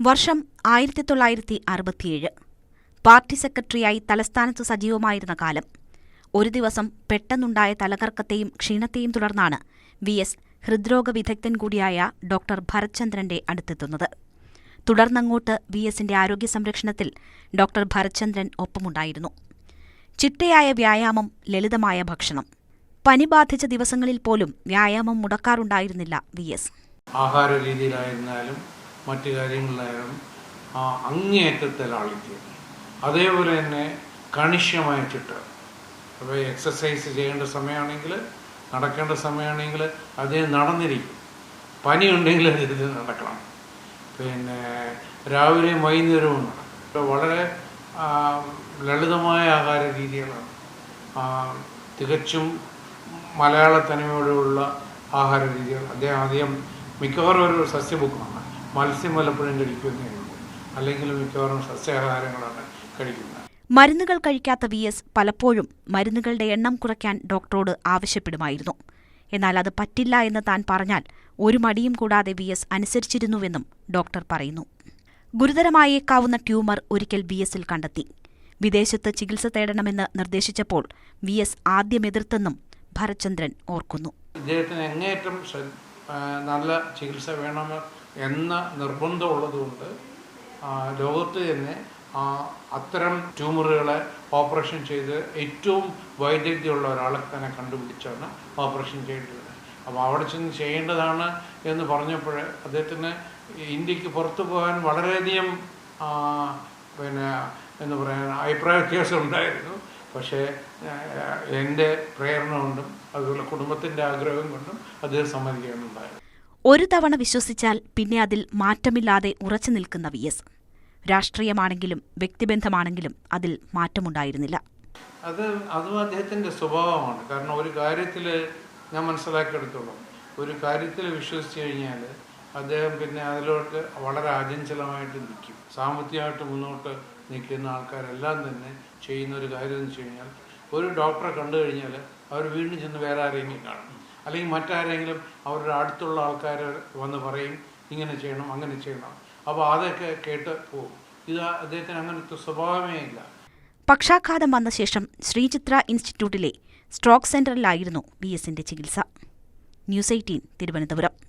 വർഷം ആയിരത്തി തൊള്ളായിരത്തി അറുപത്തിയേഴ് പാർട്ടി സെക്രട്ടറിയായി തലസ്ഥാനത്ത് സജീവമായിരുന്ന കാലം. ഒരു ദിവസം പെട്ടെന്നുണ്ടായ തലകർക്കത്തെയും ക്ഷീണത്തെയും തുടർന്നാണ് വി. എസ്. ഹൃദ്രോഗ വിദഗ്ധൻ കൂടിയായ ഡോക്ടർ ഭരത്ചന്ദ്രന്റെ അടുത്തെത്തുന്നത്. തുടർന്നങ്ങോട്ട് വി. എസിന്റെ ആരോഗ്യ സംരക്ഷണത്തിൽ ഡോക്ടർ ഭരത്ചന്ദ്രൻ ഒപ്പമുണ്ടായിരുന്നു. ചിട്ടയായ വ്യായാമം ലളിതമായ ഭക്ഷണം. പനി ബാധിച്ച ദിവസങ്ങളിൽ പോലും വ്യായാമം മുടക്കാറുണ്ടായിരുന്നില്ല വി. എസ്. ആഹാര രീതിയിലായിരുന്നാലും മറ്റു കാര്യങ്ങളിലായാലും ആ അങ്ങേയറ്റത്തെ ലാളിത്യം അതേപോലെ തന്നെ കണിശമായ ചിട്ട. അപ്പോൾ എക്സസൈസ് ചെയ്യേണ്ട സമയമാണെങ്കിൽ നടക്കേണ്ട സമയമാണെങ്കിൽ അദ്ദേഹം നടന്നിരിക്കും. പനി ഉണ്ടെങ്കിൽ അദ്ദേഹത്തിന് നടക്കണം. പിന്നെ രാവിലെയും വൈകുന്നേരവും നടക്കും. വളരെ ലളിതമായ ആഹാര രീതികളാണ്. തികച്ചും മലയാള തനിമയോടുള്ള ആഹാര രീതികൾ. അദ്ദേഹം ആദ്യം മിക്കവാറും ഒരു സസ്യബുക്കാണ് മത്സ്യം വല്ലപ്പോഴും കഴിക്കുന്നേ ഉള്ളൂ അല്ലെങ്കിൽ മിക്കവാറും സസ്യാഹാരങ്ങളാണ് കഴിക്കുന്നത്. മരുന്നുകൾ കഴിക്കാത്ത വി എസ് പലപ്പോഴും മരുന്നുകളുടെ എണ്ണം കുറയ്ക്കാൻ ഡോക്ടറോട് ആവശ്യപ്പെടുമായിരുന്നു. എന്നാൽ അത് പറ്റില്ല എന്ന് താൻ പറഞ്ഞാൽ ഒരു മടിയും കൂടാതെ വി എസ് അനുസരിച്ചിരുന്നുവെന്നും ഡോക്ടർ പറയുന്നു. ഗുരുതരമായേക്കാവുന്ന ട്യൂമർ ഒരിക്കൽ വി എസിൽ കണ്ടെത്തി. വിദേശത്ത് ചികിത്സ തേടണമെന്ന് നിർദ്ദേശിച്ചപ്പോൾ വി എസ് ആദ്യം എതിർത്തെന്നും ഭരചന്ദ്രൻ ഓർക്കുന്നു. ഇദ്ദേഹത്തിന് എങ്ങേറ്റം നല്ല ചികിത്സ വേണം എന്ന നിർബന്ധമുള്ളതുകൊണ്ട് ലോകത്ത് തന്നെ അത്തരം ട്യൂമറുകളെ ഓപ്പറേഷൻ ചെയ്ത് ഏറ്റവും വൈദഗ്ധ്യമുള്ള ഒരാളെ തന്നെ കണ്ടുപിടിച്ചാണ് ഓപ്പറേഷൻ ചെയ്യേണ്ടത്. അപ്പോൾ അവിടെ ചെന്ന് ചെയ്യേണ്ടതാണ് എന്ന് പറഞ്ഞപ്പോൾ അദ്ദേഹത്തിന് ഇന്ത്യയ്ക്ക് പുറത്തു പോകാൻ വളരെയധികം പിന്നെ എന്ന് പറയാൻ അഭിപ്രായ വ്യത്യാസം ഉണ്ടായിരുന്നു. പക്ഷേ എന്റെ പ്രേരണ കൊണ്ടും അതുപോലെ കുടുംബത്തിന്റെ ആഗ്രഹം കൊണ്ടും അദ്ദേഹം സമ്മതിക്കുകയാണുണ്ടായത് ഒരു തവണ വിശ്വസിച്ചാൽ പിന്നെ അതിൽ മാറ്റമില്ലാതെ ഉറച്ചു നിൽക്കുന്ന വി എസ്. രാഷ്ട്രീയമാണെങ്കിലും വ്യക്തിബന്ധമാണെങ്കിലും അതിൽ മാറ്റമുണ്ടായിരുന്നില്ല. അത് അതും അദ്ദേഹത്തിന്റെ സ്വഭാവമാണ്. കാരണം ഒരു കാര്യത്തിൽ ഞാൻ മനസ്സിലാക്കിയെടുത്തോളാം. ഒരു കാര്യത്തിൽ വിശ്വസിച്ച് കഴിഞ്ഞാൽ അദ്ദേഹം പിന്നെ അതിലോട്ട് വളരെ അചഞ്ചലമായിട്ട് നിൽക്കും. സാമ്പത്തികമായിട്ട് മുന്നോട്ട് നിൽക്കുന്ന ആൾക്കാരെല്ലാം തന്നെ ചെയ്യുന്ന ഒരു കാര്യം എന്ന് വെച്ച് കഴിഞ്ഞാൽ ഒരു ഡോക്ടറെ കണ്ടു കഴിഞ്ഞാൽ അവർ വീണ്ടും ചെന്ന് വേറെ ആരെങ്കിലും കാണും. അല്ലെങ്കിൽ മറ്റാരെങ്കിലും അവരുടെ അടുത്തുള്ള ആൾക്കാർ വന്ന് പറയും ഇങ്ങനെ ചെയ്യണം അങ്ങനെ ചെയ്യണം. അപ്പോൾ അതൊക്കെ കേട്ട് പോകും. ഇത് അദ്ദേഹത്തിന് അങ്ങനത്തെ സ്വഭാവമേ ഇല്ല. പക്ഷാഘാതം വന്ന ശേഷം ശ്രീചിത്ര ഇൻസ്റ്റിറ്റ്യൂട്ടിലെ സ്ട്രോക്ക് സെന്ററിലായിരുന്നു വി എസിന്റെ ചികിത്സ. News eighteen Thiruvananthapuram.